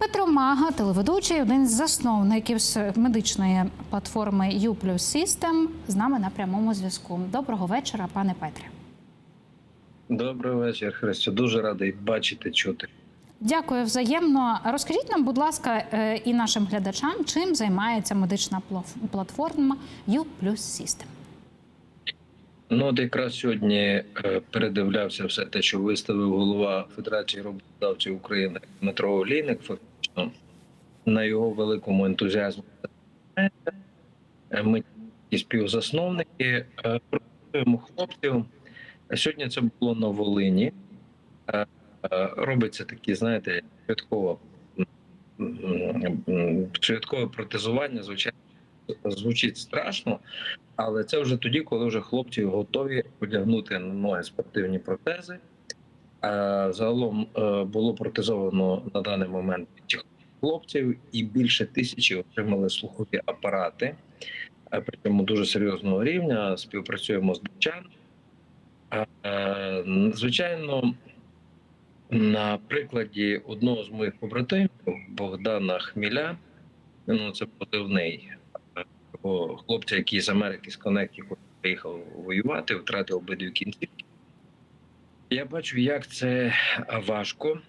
Петро Мага, телеведучий, один з засновників медичної платформи U System, з нами на прямому зв'язку. Доброго вечора, пане Петре. Добрий вечір, Христю. Дуже радий бачити, чути. Дякую взаємно. Розкажіть нам, будь ласка, е, і нашим глядачам, чим займається медична платформа U System. Ну, от якраз сьогодні е, передивлявся все те, що виставив голова Федерації роботодавців України Дмитро Олійник, фактично на його великому ентузіазмі. Ми і співзасновники е, працюємо хлопців. Сьогодні це було на Волині. Е, Робиться такі, знаєте, м, швидкове протезування, звичайно, звучить страшно, але це вже тоді, коли вже хлопці готові одягнути на ноги спортивні протези. Загалом е, було протезовано на даний момент цих хлопців, і більше тисячі отримали слухові апарати, е, причому дуже серйозного рівня. Співпрацюємо з датчан. Е, Звичайно, на прикладі одного з моїх побратимів Богдана Хміля, ну це позивний такого хлопця, який з Америки з Коннектіку приїхав воювати, втратив обидві кінцівки. Я бачу, як це важко,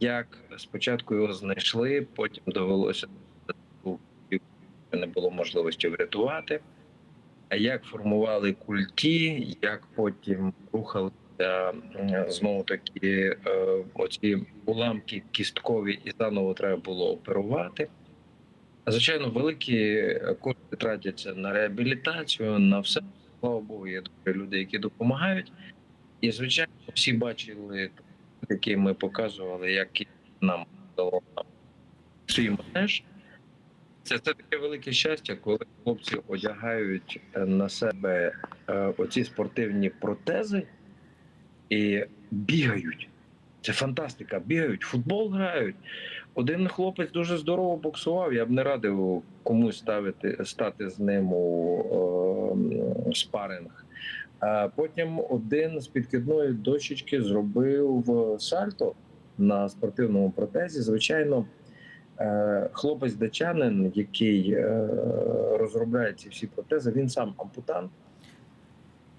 як спочатку його знайшли, потім довелося не було можливості врятувати. А як формували культі, як потім рухалися знову таки е, оці уламки кісткові, і заново треба було оперувати. Звичайно, великі кошти тратяться на реабілітацію, на все. Слава Богу, є добрі люди, які допомагають. І, звичайно, всі бачили, які ми показували, як нам дало свій манеж. Це, це таке велике щастя, коли хлопці одягають е, на себе е, оці спортивні протези і бігають. Це фантастика. Бігають, футбол грають. Один хлопець дуже здорово боксував. Я б не радив комусь ставити стати з ним у е, спаринг. Потім один з підкидної дощечки зробив сальто на спортивному протезі. Звичайно, е, хлопець датчанин, який е, розробляє ці всі протези, він сам ампутант.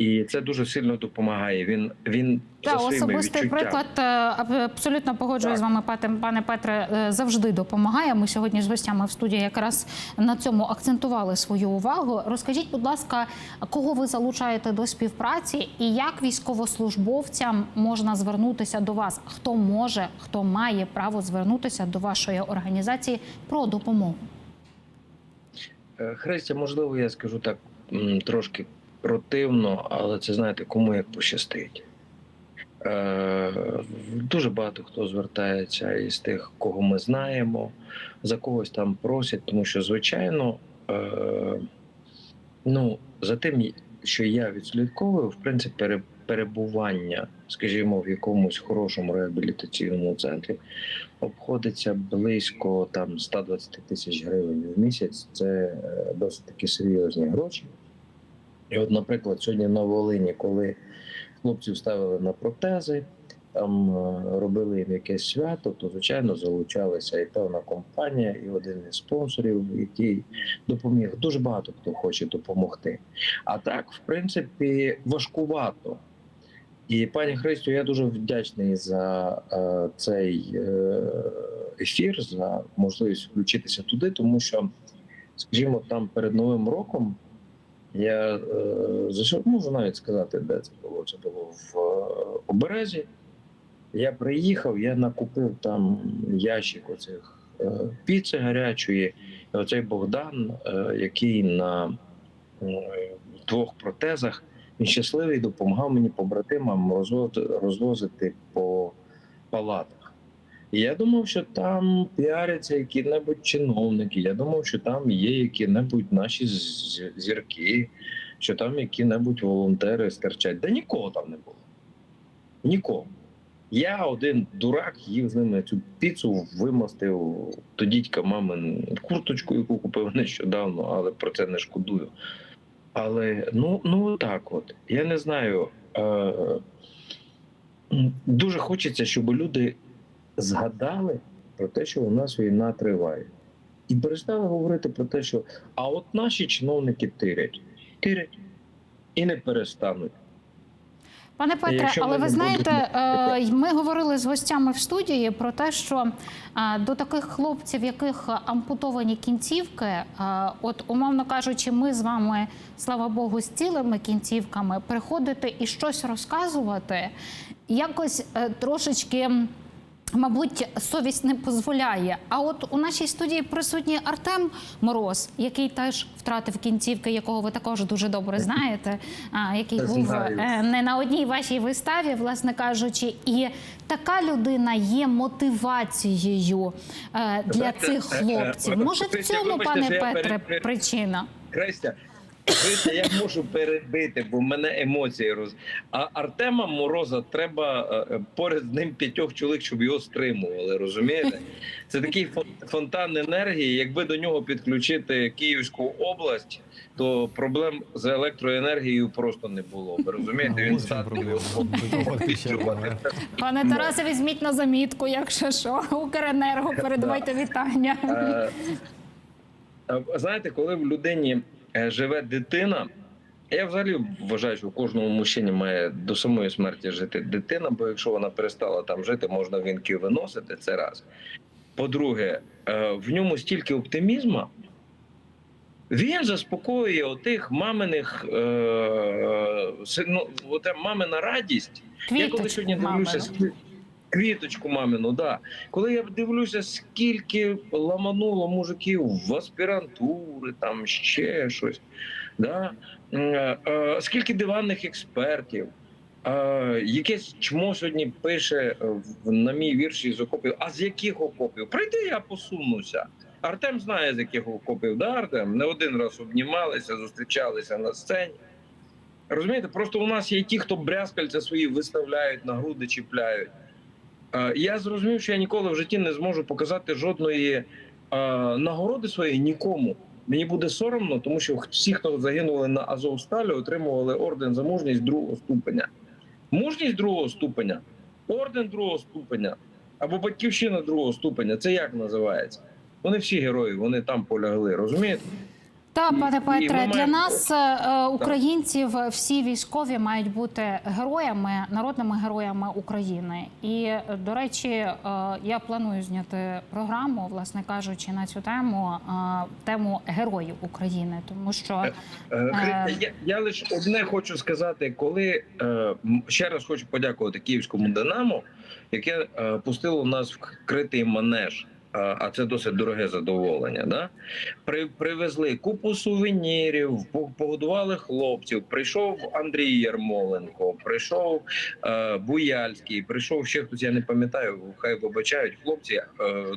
І це дуже сильно допомагає. Він він Та за своїми особистий відчуттями. приклад е, аб- абсолютно погоджуюсь з вами, пане Петре, е, завжди допомагає. Ми сьогодні з гостями в студії якраз на цьому акцентували свою увагу. Розкажіть, будь ласка, кого ви залучаєте до співпраці, і як військовослужбовцям можна звернутися до вас? Хто може, хто має право звернутися до вашої організації про допомогу? Е, Христя, можливо, я скажу так трошки противно, але це знаєте, кому як пощастить. Е, Дуже багато хто звертається із тих, кого ми знаємо, за когось там просять, тому що, звичайно, е, ну, за тим, що я відслідковую, в принципі, перебування, скажімо, в якомусь хорошому реабілітаційному центрі обходиться близько там 120 тисяч гривень в місяць. Це е, досить такі серйозні гроші. І от, наприклад, сьогодні на Волині, коли хлопців ставили на протези, там е, робили їм якесь свято, то звичайно залучалася і певна компанія, і один із спонсорів, який допоміг. Дуже багато хто хоче допомогти. А так, в принципі, важкувато. І пані Христю, я дуже вдячний за е, цей е, ефір, за можливість включитися туди, тому що, скажімо, там перед новим роком я е, зайшов, можу навіть сказати, де це було. Це було в е, оберезі. Я приїхав, я накупив там ящик оцих е, піци гарячої. Оцей Богдан, е, який на е, двох протезах, він щасливий допомагав мені побратимам розвозити по палатах. Я думав, що там піаряться які-небудь чиновники. Я думав, що там є які-небудь наші зірки, що там які-небудь волонтери стерчать. Да нікого там не було. Нікого. Я один дурак їв з ними цю піцу, вимостив до дідька мамин курточку, яку купив нещодавно, але про це не шкодую. Але ну, ну так от. Я не знаю. Е, дуже хочеться, щоб люди згадали про те, що у нас війна триває. І перестали говорити про те, що а от наші чиновники тирять, тирять і не перестануть. Пане Петре, але ви знаєте, е, ми говорили з гостями в студії про те, що е, до таких хлопців, яких ампутовані кінцівки, е, от умовно кажучи, ми з вами, слава Богу, з цілими кінцівками приходити і щось розказувати, якось трошечки. Мабуть, совість не дозволяє. А от у нашій студії присутній Артем Мороз, який теж втратив кінцівки, якого ви також дуже добре знаєте, який був е, не на одній вашій виставі, власне кажучи, і така людина є мотивацією е, для цих е, хлопців. Може, в цьому, пане Петре, причина? Христя, Христя, я можу перебити, бо в мене емоції роз. А Артема Мороза треба е, е, поряд з ним п'ятьох чоловік, щоб його стримували. Розумієте? Це такий фонтан енергії. Якби до нього підключити Київську область, то проблем з електроенергією просто не було. Ви розумієте? Він Ось в чому здатний проблема. Будувати ще одне. Пане Тарасе, візьміть на замітку, якщо що, Укренерго, передавайте вітання. Е, Знаєте, коли в людині живе дитина, я взагалі вважаю, що у кожному мужчині має до самої смерті жити дитина, бо якщо вона перестала там жити, можна вінки виносити це раз. По-друге, е, в ньому стільки оптимізму. Він заспокоює отих маминих е, си- ну, оте мамина радість. Я коли сьогодні Квіточку дивлюся мамину. Квіточку мамину, да. Коли я дивлюся, скільки ламануло мужиків в аспірантури, там ще щось, да? Е, е, скільки диванних експертів. Е, якесь чмо сьогодні пише на мій вірші з окопів. А з яких окопів? Прийди, я посунуся. Артем знає, з яких окопів, да, Артем? Не один раз обнімалися, зустрічалися на сцені. Розумієте, просто у нас є ті, хто брязкальця свої виставляють, на груди чіпляють. Е, Я зрозумів, що я ніколи в житті не зможу показати жодної е, нагороди своєї нікому. Мені буде соромно, тому що всі, хто загинули на Азовсталі, отримували орден за мужність другого ступеня. Мужність другого ступеня, орден другого ступеня або батьківщина другого ступеня. Це як називається? Вони всі герої, вони там полягли, розумієте? Так, пане Петре, для нас, е, українців, е, всі військові мають бути героями, народними героями України. І, е, до речі, я планую зняти програму, власне кажучи, на цю тему тему героїв України, тому що я, я лише одне хочу сказати, коли ще раз хочу подякувати київському Динамо, яке пустило нас в критий манеж. А це досить дороге задоволення. Да? При, привезли купу сувенірів, погодували хлопців. Прийшов Андрій Ярмоленко, прийшов е, Буяльський, прийшов ще хтось, я не пам'ятаю, хай вибачають хлопці, е,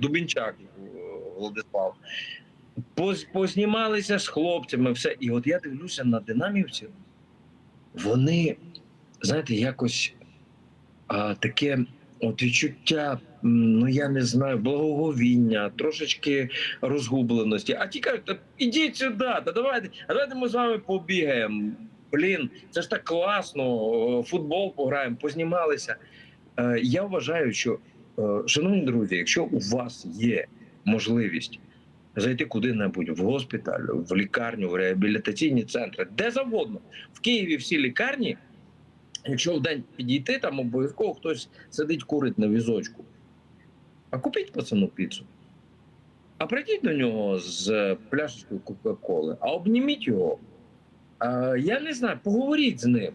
Дубінчак е, Владислав. Поз- познімалися з хлопцями, все. І от я дивлюся на динамівців, вони, знаєте, якось а, таке от відчуття, ну я не знаю, благоговіння, трошечки розгубленості. А ті кажуть, «Та ідіть сюди, та давайте, а давайте ми з вами побігаємо. Блін, це ж так класно, футбол пограємо, познімалися. Е, Я вважаю, що, е, шановні друзі, якщо у вас є можливість зайти куди-небудь в госпіталь, в лікарню, в реабілітаційні центри, де завгодно. В Києві всі лікарні, якщо в день підійти, там обов'язково хтось сидить курить на візочку. А купіть пацану піцу. А прийдіть до нього з пляшечкою Кока-Коли, а обніміть його. А, я не знаю, поговоріть з ним.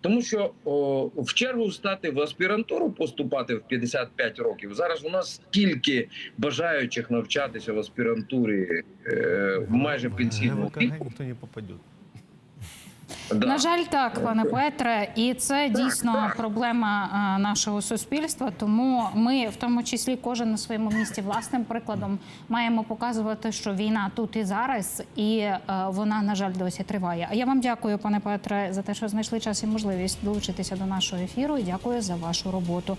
Тому що о, в чергу стати в аспірантуру поступати в 55 років. Зараз у нас стільки бажаючих навчатися в аспірантурі е, майже пенсійного ГВКГ віку. ніхто не попаде. Да. На жаль, так, пане Петре, і це дійсно проблема е, нашого суспільства. Тому ми, в тому числі, кожен на своєму місці власним прикладом маємо показувати, що війна тут і зараз, і е, вона, на жаль, досі триває. А я вам дякую, пане Петре, за те, що знайшли час і можливість долучитися до нашого ефіру. І дякую за вашу роботу.